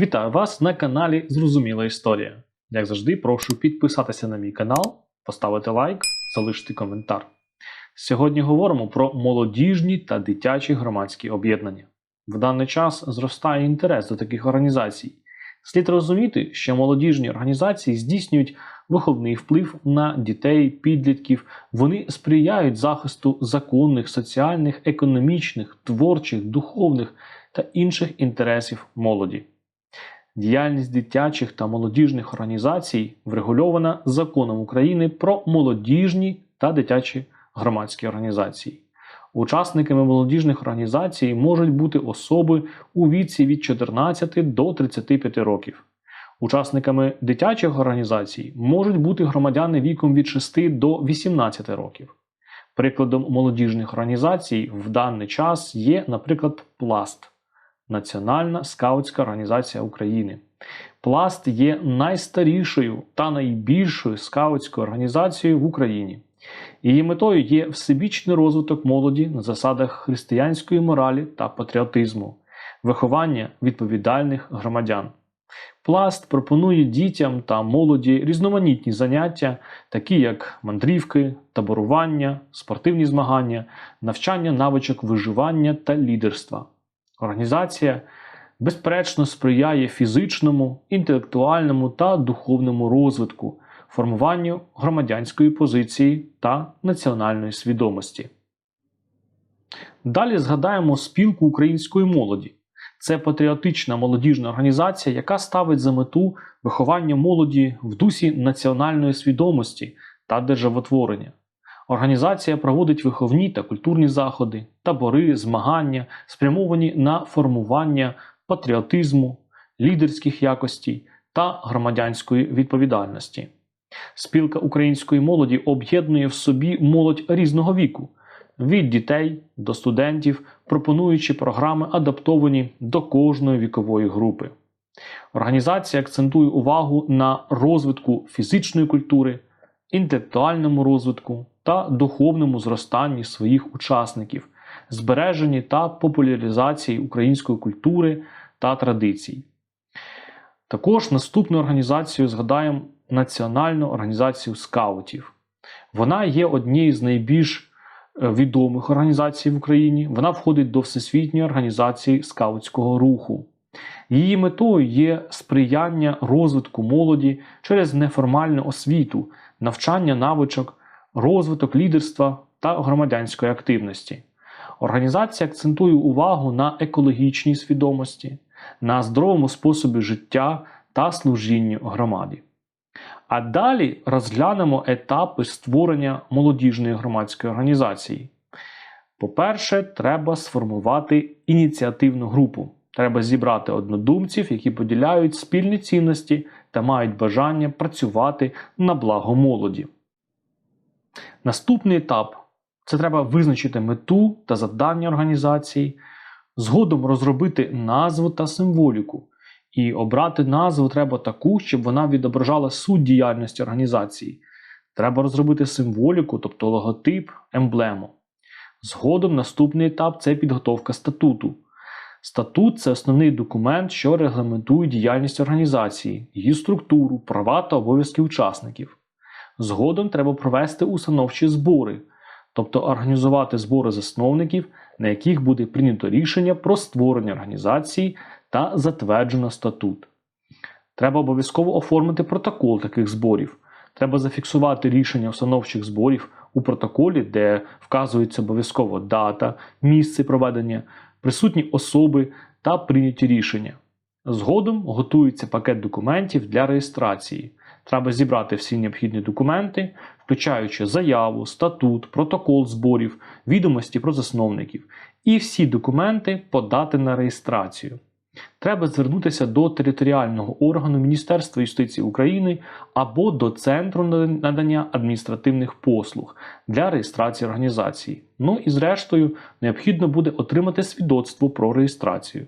Вітаю вас на каналі Зрозуміла Історія. Як завжди, прошу підписатися на мій канал, поставити лайк, залишити коментар. Сьогодні говоримо про молодіжні та дитячі громадські об'єднання. В даний час зростає інтерес до таких організацій. Слід розуміти, що молодіжні організації здійснюють виховний вплив на дітей, підлітків. Вони сприяють захисту законних, соціальних, економічних, творчих, духовних та інших інтересів молоді. Діяльність дитячих та молодіжних організацій врегульована законом України про молодіжні та дитячі громадські організації. Учасниками молодіжних організацій можуть бути особи у віці від 14 до 35 років. Учасниками дитячих організацій можуть бути громадяни віком від 6 до 18 років. Прикладом молодіжних організацій в даний час є, наприклад, Пласт Національна скаутська організація України. Пласт є найстарішою та найбільшою скаутською організацією в Україні. Її метою є всебічний розвиток молоді на засадах християнської моралі та патріотизму, виховання відповідальних громадян. Пласт пропонує дітям та молоді різноманітні заняття, такі як мандрівки, таборування, спортивні змагання, навчання навичок виживання та лідерства. Організація безперечно сприяє фізичному, інтелектуальному та духовному розвитку, формуванню громадянської позиції та національної свідомості. Далі згадаємо спілку української молоді. Це патріотична молодіжна організація, яка ставить за мету виховання молоді в дусі національної свідомості та державотворення. Організація проводить виховні та культурні заходи, табори, змагання, спрямовані на формування патріотизму, лідерських якостей та громадянської відповідальності. Спілка української молоді об'єднує в собі молодь різного віку від дітей до студентів, пропонуючи програми, адаптовані до кожної вікової групи. Організація акцентує увагу на розвитку фізичної культури, інтелектуальному розвитку та духовному зростанні своїх учасників, збереженні та популяризації української культури та традицій. Також наступну організацію згадаємо Національну організацію скаутів. Вона є однією з найбільш е, відомих організацій в Україні. Вона входить до Всесвітньої організації скаутського руху. Її метою є сприяння розвитку молоді через неформальну освіту, навчання навичок, розвиток лідерства та громадянської активності. Організація акцентує увагу на екологічній свідомості, на здоровому способі життя та служінню громаді. А далі розглянемо етапи створення молодіжної громадської організації. По-перше, треба сформувати ініціативну групу. Треба зібрати однодумців, які поділяють спільні цінності та мають бажання працювати на благо молоді. Наступний етап це треба визначити мету та завдання організації, згодом розробити назву та символіку. І обрати назву треба таку, щоб вона відображала суть діяльності організації. Треба розробити символіку, тобто логотип, емблему. Згодом наступний етап це підготовка статуту. Статут це основний документ, що регламентує діяльність організації, її структуру, права та обов'язки учасників. Згодом треба провести установчі збори, тобто організувати збори засновників, на яких буде прийнято рішення про створення організації та затверджено статут. Треба обов'язково оформити протокол таких зборів. Треба зафіксувати рішення установчих зборів у протоколі, де вказується обов'язково дата, місце проведення, присутні особи та прийняті рішення. Згодом готується пакет документів для реєстрації. Треба зібрати всі необхідні документи, включаючи заяву, статут, протокол зборів, відомості про засновників, і всі документи подати на реєстрацію. Треба звернутися до територіального органу Міністерства юстиції України або до Центру надання адміністративних послуг для реєстрації організації. Ну і зрештою, необхідно буде отримати свідоцтво про реєстрацію.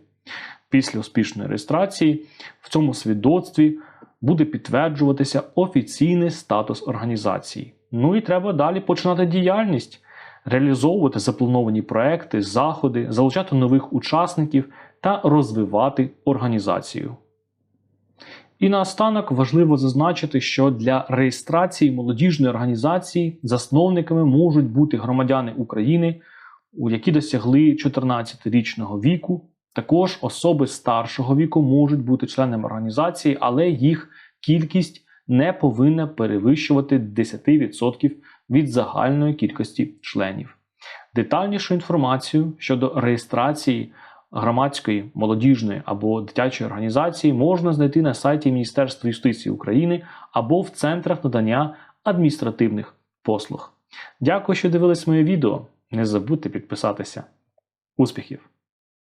Після успішної реєстрації в цьому свідоцтві буде підтверджуватися офіційний статус організації. Ну і треба далі починати діяльність, реалізовувати заплановані проекти, заходи, залучати нових учасників та розвивати організацію. І наостанок важливо зазначити, що для реєстрації молодіжної організації засновниками можуть бути громадяни України, які досягли 14-річного віку. Також особи старшого віку можуть бути членами організації, але їх кількість не повинна перевищувати 10% від загальної кількості членів. Детальнішу інформацію щодо реєстрації громадської, молодіжної або дитячої організації можна знайти на сайті Міністерства юстиції України або в центрах надання адміністративних послуг. Дякую, що дивились моє відео. Не забудьте підписатися. Успіхів!